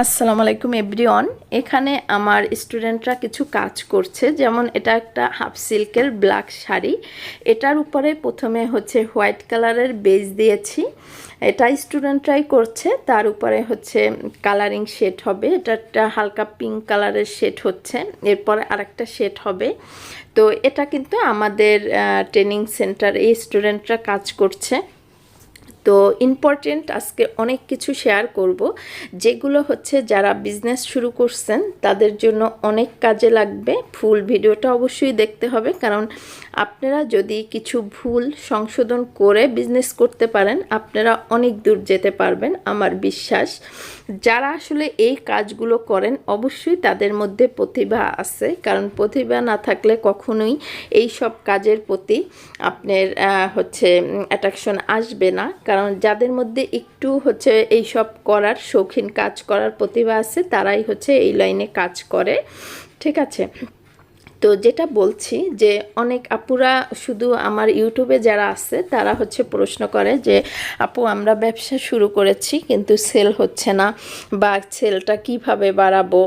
আসসালামু আলাইকুম এভরিওয়ান এখানে আমার স্টুডেন্টরা কিছু কাজ করছে। যেমন এটা একটা হাফ সিল্কের ব্ল্যাক শাড়ি। এটার উপরে প্রথমে হচ্ছে হোয়াইট কালারের বেজ দিয়েছি। এটা স্টুডেন্টরাই করছে। তার উপরে হচ্ছে কালারিং শেড হবে। এটা একটা হালকা পিঙ্ক কালারের শেড হচ্ছে। এরপরে আরেকটা শেড হবে। তো এটা কিন্তু আমাদের ট্রেনিং সেন্টার এই স্টুডেন্টরা কাজ করছে। তো ইম্পর্টেন্ট আজকে অনেক কিছু শেয়ার করব, যেগুলো হচ্ছে যারা বিজনেস শুরু করছেন, তাদের জন্য অনেক কাজে লাগবে। ফুল ভিডিওটা অবশ্যই দেখতে হবে, কারণ আপনারা যদি কিছু ভুল সংশোধন করে বিজনেস করতে পারেন, আপনারা অনেক দূর যেতে পারবেন, আমার বিশ্বাস। যারা আসলে এই কাজগুলো করেন, অবশ্যই তাদের মধ্যে প্রতিভা আছে। কারণ প্রতিভা না থাকলে কখনোই এই সব কাজের প্রতি আপনার হচ্ছে অ্যাট্রাকশন আসবে না। কারণ যাদের মধ্যে একটু হচ্ছে এই সব করার শৌখিন কাজ করার প্রতিভা আছে, তারাই হচ্ছে এই লাইনে কাজ করে। ঠিক আছে? তো যেটা বলছি যে অনেক আপুরা শুধু আমার ইউটিউবে যারা আছে, তারা হচ্ছে প্রশ্ন করে যে, আপু, আমরা ব্যবসা শুরু করেছি কিন্তু সেল হচ্ছে না বা সেলটা কীভাবে বাড়াবো?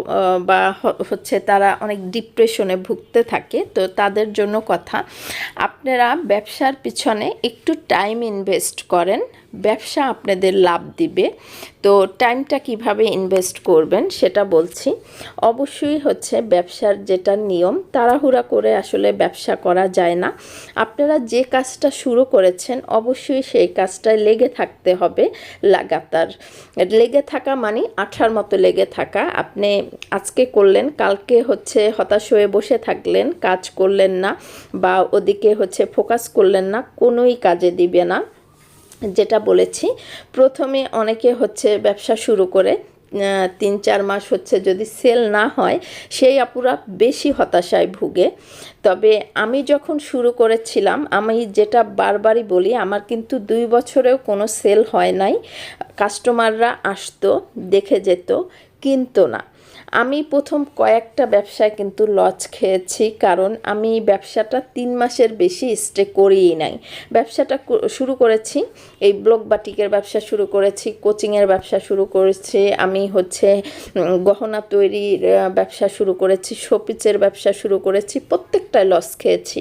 বা হচ্ছে তারা অনেক ডিপ্রেশনে ভুগতে থাকে। তো তাদের জন্য কথা, আপনারা ব্যবসার পিছনে একটু টাইম ইনভেস্ট করেন। ব্যবসা আপনাদের লাভ দিবে। তো টাইমটা কীভাবে ইনভেস্ট করবেন সেটা বলছি। অবশ্যই হচ্ছে ব্যবসার যেটা নিয়ম, তাড়াহুড়া করে আসলে ব্যবসা করা যায় না। আপনারা যে কাজটা শুরু করেছেন, অবশ্যই সেই কাজটায় লেগে থাকতে হবে লাগাতার। লেগে থাকা মানে আঠার মতো লেগে থাকা। আপনি আজকে করলেন, কালকে হচ্ছে হতাশ হয়ে বসে থাকলেন, কাজ করলেন না বা ওদিকে হচ্ছে ফোকাস করলেন না, কোনোই কাজে দিবে না। যেটা বলেছি, প্রথমে অনেকে হচ্ছে ব্যবসা শুরু করে তিন চার মাস হচ্ছে যদি সেল না হয়, সেই আপুরা বেশি হতাশায় ভুগে। তবে আমি যখন শুরু করেছিলাম, আমি যেটা বারবারই বলি, আমার কিন্তু দুই বছরেও কোনো সেল হয় নাই। কাস্টমাররা আসতো, দেখে যেত, কিন্তু না। আমি প্রথম কয়েকটা ব্যবসায় কিন্তু লস খেয়েছি, কারণ আমি ব্যবসাটা তিন মাসের বেশি স্টে করিই নাই। ব্যবসাটা শুরু করেছি, এই ব্লক বাটিকের ব্যবসা শুরু করেছি, কোচিংয়ের ব্যবসা শুরু করেছি, আমি হচ্ছে গহনা তৈরির ব্যবসা শুরু করেছি শোপিচের ব্যবসা শুরু করেছি প্রত্যেকটায় লস খেয়েছি।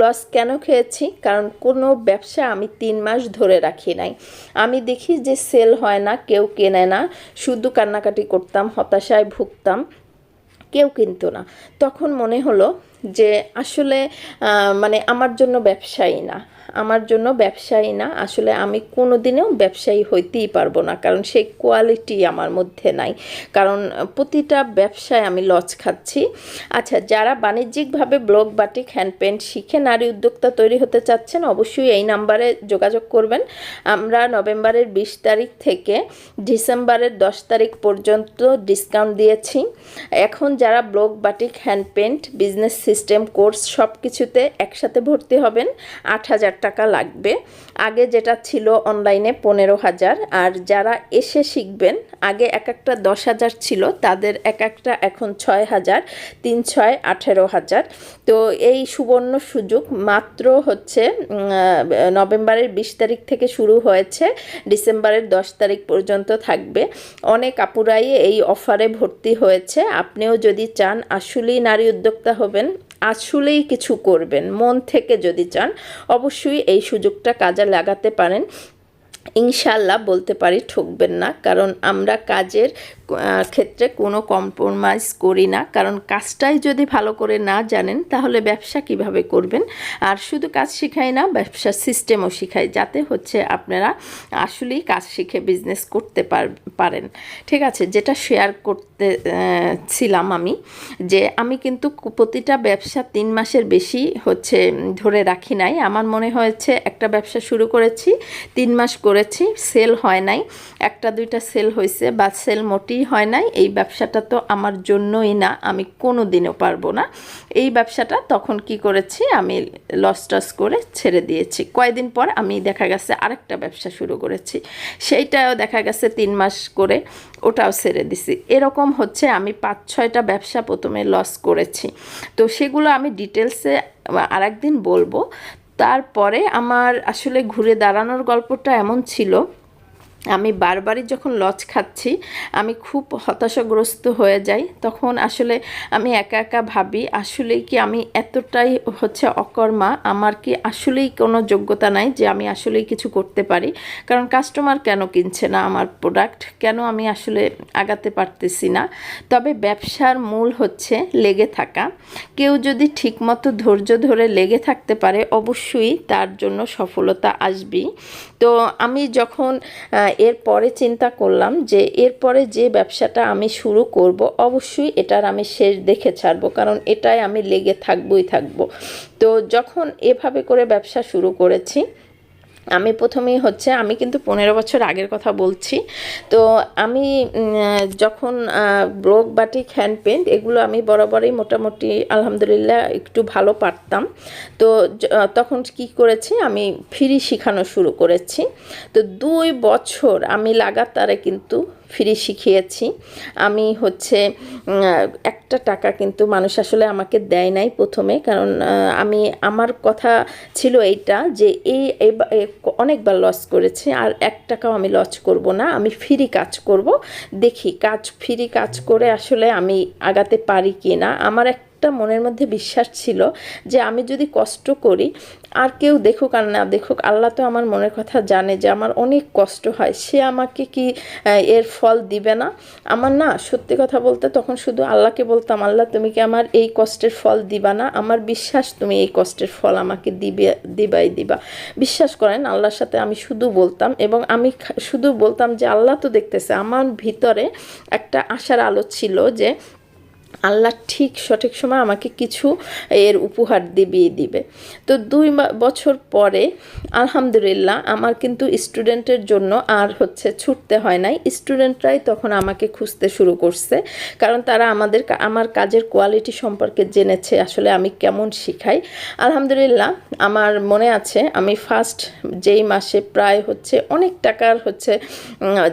লস কেন খেয়েছি? কারণ কোনো ব্যবসা আমি তিন মাস ধরে রাখি নাই। আমি দেখি যে সেল হয় না, কেউ কেনে না, শুধু কান্নাকাটি করতাম, হতাশায় ভুগতাম। কেউ কিনতো না। তখন মনে হলো যে আসলে মানে আমার জন্য ব্যবসায়ী না। আমার জন্য ব্যবসায়ী না, আসলে আমি কোনো দিনেও ব্যবসায়ী হইতেই পারব না, কারণ সেই কোয়ালিটি আমার মধ্যে নাই। কারণ প্রতিটা ব্যবসায় আমি লস খাচ্ছি। আচ্ছা যারা বাণিজ্যিকভাবে ব্লক বাটিক হ্যান্ড পেন্ট শিখে নারী উদ্যোক্তা তৈরি হতে চাচ্ছেন, অবশ্যই এই নাম্বারে যোগাযোগ করবেন। আমরা নভেম্বরের বিশ তারিখ থেকে ডিসেম্বরের দশ তারিখ পর্যন্ত ডিসকাউন্ট দিয়েছি। এখন যারা block batik hand paint business system, course সব কিছুতে একসাথে ভর্তি হবেন, আট হাজার টাকা লাগবে। আগে যেটা ছিল অনলাইনে পনেরো হাজার, আর যারা এসে শিখবেন, আগে এক একটা দশ হাজার ছিল, তাদের এক একটা এখন ছয় হাজার, তিন ছয় আঠেরো হাজার। তো এই সুবর্ণ সুযোগ মাত্র হচ্ছে নভেম্বরের বিশ তারিখ থেকে শুরু হয়েছে, ডিসেম্বরের দশ তারিখ পর্যন্ত থাকবে। অনেক আপুরাই এই অফারে ভর্তি হয়েছে। আপনিও যদি চান, আসলেই নারী উদ্যোক্তা হবেন আসলেই কিছু করবেন, মন থেকে যদি চান, অবশ্যই এই সুযোগটা কাজে লাগাতে পারেন। ইনশাল্লাহ বলতে পারি ঠকবেন না, কারণ আমরা কাজের ক্ষেত্রে কোনো কম্প্রোমাইজ করি না। কারণ কাজটাই যদি ভালো করে না জানেন, তাহলে ব্যবসা কীভাবে করবেন? আর শুধু কাজ শিখাই না, ব্যবসার সিস্টেমও শিখাই, যাতে হচ্ছে আপনারা আসলেই কাজ শিখে বিজনেস করতে পারেন। ঠিক আছে, যেটা শেয়ার করতে ছিলাম আমি, যে আমি কিন্তু প্রতিটা ব্যবসা তিন মাসের বেশি হচ্ছে ধরে রাখি নাই। আমার মনে হয়েছে একটা ব্যবসা শুরু করেছি, তিন মাস করেছি সেল হয় নাই। একটা দুইটা সেল হয়েছে বা সেল মোটেই হয় নাই, এই ব্যবসাটা তো আমার জন্যই না, আমি কোনো দিনও পারব না। এই ব্যবসাটা তখন কি করেছি, আমি লস টস করে ছেড়ে দিয়েছি। কয়েকদিন পর আমি দেখা গেছে আরেকটা ব্যবসা শুরু করেছি, সেইটাও দেখা গেছে তিন মাস করে ওটাও ছেড়ে দিছি। এরকম হচ্ছে আমি পাঁচ ছয়টা ব্যবসা প্রথমে লস করেছি। তো সেগুলো আমি ডিটেলসে আরেকদিন বলব। তারপরে আমার আসলে ঘুরে দাঁড়ানোর গল্পটা এমন ছিল আমি বারবারই যখন লজ খাচ্ছি, আমি খুব হতাশাগ্রস্ত হয়ে যাই। তখন আসলে আমি একা একা ভাবি, আসলেই কি আমি এতটাই হচ্ছে অকর্মা? আমার কি আসলেই কোনো যোগ্যতা নাই যে আমি আসলেই কিছু করতে পারি? কারণ কাস্টমার কেন কিনছে না আমার প্রোডাক্ট কেন আমি আসলে আগাতে পারতেছি না? তবে ব্যবসার মূল হচ্ছে লেগে থাকা। কেউ যদি ঠিকমতো ধৈর্য ধরে লেগে থাকতে পারে, অবশ্যই তার জন্য সফলতা আসবেই। তো আমি যখন এর এরপরে চিন্তা করলাম যে এরপরে যে ব্যবসাটা আমি শুরু করব, অবশ্যই এটার আমি শেষ দেখে ছাড়বো, কারণ এটাই আমি লেগে থাকবই থাকব। তো যখন এভাবে করে ব্যবসা শুরু করেছি আমি প্রথমেই হচ্ছে, আমি কিন্তু পনেরো বছর আগের কথা বলছি। তো আমি যখন ব্রোক, বাটিক, হ্যান্ড পেন্ট এগুলো আমি বরাবরই মোটামুটি, আলহামদুলিল্লাহ, একটু ভালো পারতাম। তো তখন কি করেছি, আমি ফ্রি শিখানো শুরু করেছি। তো দুই বছর আমি লাগাতারে কিন্তু ফ্রি শিখিয়েছি। আমি হচ্ছে একটা টাকা কিন্তু মানুষ আসলে আমাকে দেয় নাই প্রথমে। কারণ আমি, আমার কথা ছিল এইটা যে, এই অনেকবার লস করেছে আর এক টাকাও আমি লস করব না। আমি ফ্রি কাজ করব। দেখি কাজ ফ্রি কাজ করে আসলে আমি আগাতে পারি কি না আমার একটা মনের মধ্যে বিশ্বাস ছিল যে আমি যদি কষ্ট করি, আর কেউ দেখুক আর না দেখুক, আল্লাহ তো আমার মনের কথা জানে যে আমার অনেক কষ্ট হয়। সে আমাকে কি এর ফল দিবে না? আমার না সত্যি কথা বলতে তখন শুধু আল্লাহকে বলতাম, আল্লাহ, তুমি কি আমার এই কষ্টের ফল দিবা না? আমার বিশ্বাস তুমি এই কষ্টের ফল আমাকে দিবে, দিবাই দিবা। বিশ্বাস করেন, আল্লাহর সাথে আমি শুধু বলতাম এবং আমি শুধু বলতাম যে আল্লাহ তো দেখতেছে। আমার ভিতরে একটা আশার আলো ছিল যে আল্লাহ ঠিক সঠিক সময় আমাকে কিছু এর উপহার দিবিয়ে দিবে। তো দুই বছর পরে, আলহামদুলিল্লাহ, আমার কিন্তু স্টুডেন্টের জন্য আর হচ্ছে ছুটতে হয় নাই। স্টুডেন্টরাই তখন আমাকে খুঁজতে শুরু করছে, কারণ তারা আমাদের আমার কাজের কোয়ালিটি সম্পর্কে জেনেছে, আসলে আমি কেমন শিখাই। আলহামদুলিল্লাহ, আমার মনে আছে, আমি ফার্স্ট যেই মাসে প্রায় হচ্ছে অনেক টাকার হচ্ছে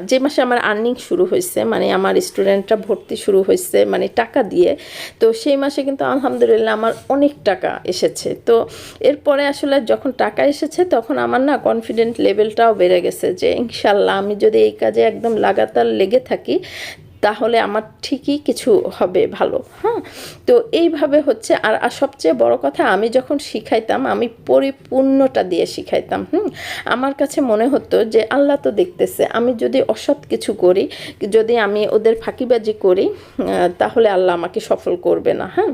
যে মাসে আমার আর্নিং শুরু হয়েছে মানে আমার স্টুডেন্টরা ভর্তি শুরু হয়েছে মানে টাকা দিয়ে। তো সেই মাসে কিন্তু আলহামদুলিল্লাহ আমার অনেক টাকা এসেছে। তো এরপরে আসলে যখন টাকা এসেছে তখন আমার না কনফিডেন্ট লেভেলটাও বেড়ে গেছে যে ইনশাল্লাহ আমি যদি এই কাজে একদম লাগাতার লেগে থাকি তাহলে আমার ঠিকই কিছু হবে ভালো হ্যাঁ? তো এইভাবে হচ্ছে, আর আর সবচেয়ে বড় কথা, আমি যখন শিখাইতাম, আমি পরিপূর্ণটা দিয়ে শিখাইতাম, হুম? আমার কাছে মনে হতো যে আল্লাহ তো দেখতেছে, আমি যদি অসৎ কিছু করি, যদি আমি ওদের ফাঁকিবাজি করি তাহলে আল্লাহ আমাকে সফল করবে না হ্যাঁ?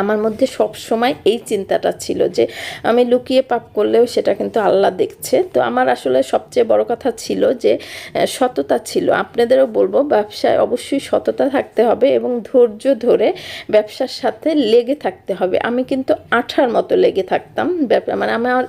আমার মধ্যে সব সময় এই চিন্তাটা ছিল যে আমি লুকিয়ে পাপ করলেও সেটা কিন্তু আল্লাহ দেখছে। তো আমার আসলে সবচেয়ে বড় কথা ছিল যে সততা ছিল। আপনাদেরও বলব, ব্যবসায় অবশ্যই সততা থাকতে হবে এবং ধৈর্য ধরে ব্যবসার সাথে লেগে থাকতে হবে। আমি কিন্তু আঠার মতো লেগে থাকতাম। ব্যাপার মানে আমার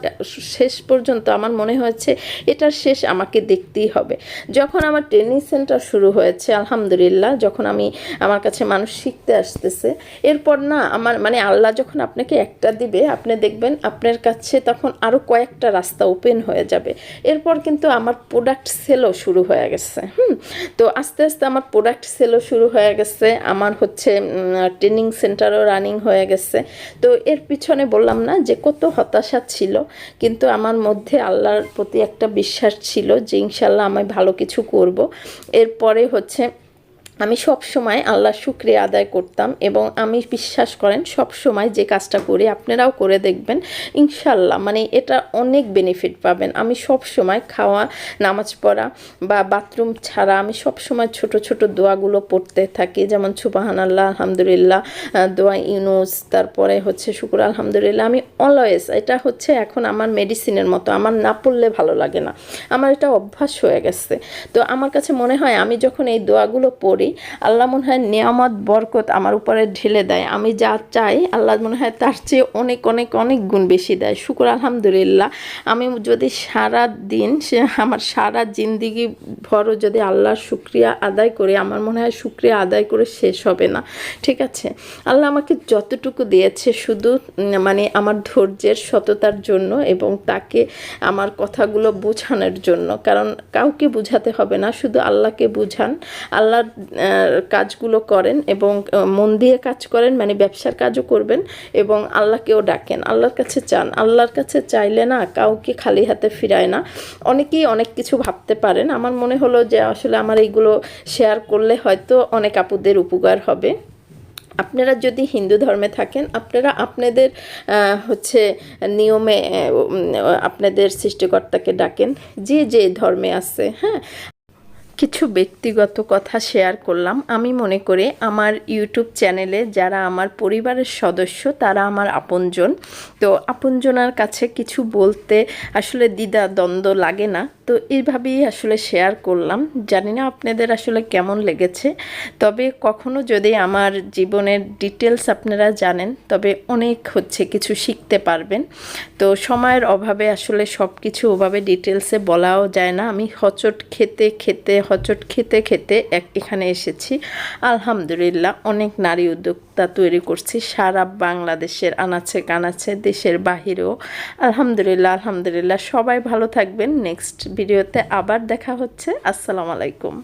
শেষ পর্যন্ত আমার মনে হয়েছে, এটার শেষ আমাকে দেখতেই হবে। যখন আমার ট্রেনিং সেন্টার শুরু হয়েছে, আলহামদুলিল্লাহ, যখন আমি আমার কাছে মানুষ শিখতে আসতেছে, এরপর না আমার মানে আল্লাহ যখন আপনাকে একটা দিবে, আপনি দেখবেন আপনার কাছে তখন আরও কয়েকটা রাস্তা ওপেন হয়ে যাবে। এরপর কিন্তু আমার প্রোডাক্ট সেলও শুরু হয়ে গেছে। হুম? তো আস্তে আস্তে আমার প্রোডাক্ট সেলও শুরু হয়ে গেছে। আমার হচ্ছে ট্রেনিং সেন্টারও রানিং হয়ে গেছে। তো এর পিছনে বললাম না যে কত হতাশা ছিল, কিন্তু আমার মধ্যে আল্লাহর প্রতি একটা বিশ্বাস ছিল যে ইনশাল্লাহ আমি ভালো কিছু করব। এরপরে হচ্ছে আমি সব সময় আল্লাহর শুক্রিয়া আদায় করতাম এবং আমি বিশ্বাস করেন সব সময় যে কাজটা করি আপনারাও করে দেখবেন ইনশাল্লাহ মানে এটা অনেক বেনিফিট পাবেন। আমি সব সময় খাওয়া, নামাজ পড়া বা বাথরুম ছাড়া আমি সব সময় ছোট ছোট দোয়াগুলো পড়তে থাকি। যেমন সুবাহান আল্লাহ আলহামদুলিল্লাহ দোয়া ইউনুস, তারপরে হচ্ছে শুকুর, আলহামদুলিল্লাহ। আমি অলওয়েজ এটা হচ্ছে এখন আমার মেডিসিনের মতো। আমার না পড়লে ভালো লাগে না। আমার এটা অভ্যাস হয়ে গেছে। তো আমার কাছে মনে হয় আমি যখন এই দোয়াগুলো পড়ি আল্লাহ মনে হয় নিয়ামত, বরকত আমার উপরে ঢেলে দেয়। আমি যা চাই, আল্লাহ মনে হয় তার চেয়ে অনেক অনেক অনেক গুণ বেশি দেয়। শুকুর, আলহামদুলিল্লাহ। আমি যদি সারা দিন সে আমার সারা জিন্দিগি ভরও যদি আল্লাহর শুক্রিয়া আদায় করে, আমার মনে হয় শুক্রিয়া আদায় করে শেষ হবে না। ঠিক আছে? আল্লাহ আমাকে যতটুকু দিয়েছে শুধু মানে আমার ধৈর্যের সততার জন্য এবং তাকে আমার কথাগুলো বোঝানোর জন্য। কারণ কাউকে বোঝাতে হবে না, শুধু আল্লাহকে বুঝান। আল্লাহর কাজগুলো করেন এবং মন দিয়ে কাজ করেন মানে ব্যবসার কাজও করবেন এবং আল্লাহকেও ডাকেন। আল্লাহর কাছে চান। আল্লাহর কাছে চাইলে না কাউকে খালি হাতে ফিরায় না। অনেকেই অনেক কিছু ভাবতে পারেন। আমার মনে হলো যে আসলে আমার এইগুলো শেয়ার করলে হয়তো অনেক আপুদের উপকার হবে। আপনারা যদি হিন্দু ধর্মে থাকেন, আপনারা আপনাদের হচ্ছে নিয়মে আপনাদের সৃষ্টিকর্তাকে ডাকেন। যে যে ধর্মে আছে হ্যাঁ? কিছু ব্যক্তিগত কথা শেয়ার করলাম। আমি মনে করে আমার ইউটিউব চ্যানেলে যারা আমার পরিবারের সদস্য, তারা আমার আপনজন। তো আপনজনার কাছে কিছু বলতে আসলে দ্বিধা দ্বন্দ্ব লাগে না। তো এইভাবেই আসলে শেয়ার করলাম। জানি না আপনাদের আসলে কেমন লেগেছে। তবে কখনো যদি আমার জীবনের ডিটেলস আপনারা জানেন, তবে অনেক হচ্ছে কিছু শিখতে পারবেন। তো সময়ের অভাবে আসলে সব কিছু ওভাবে ডিটেলসে বলাও যায় না। আমি হচট খেতে খেতে, হচট খেতে খেতে এক এখানে এসেছি। আলহামদুলিল্লাহ, অনেক নারী উদ্যোক্তা তৈরি করছি। সারা বাংলাদেশের আনাচে কানাচে, দেশের বাহিরেও। আলহামদুলিল্লাহ আলহামদুলিল্লাহ, সবাই ভালো থাকবেন। নেক্সট ভিডিওতে আবার দেখা হচ্ছে। আসসালামু আলাইকুম।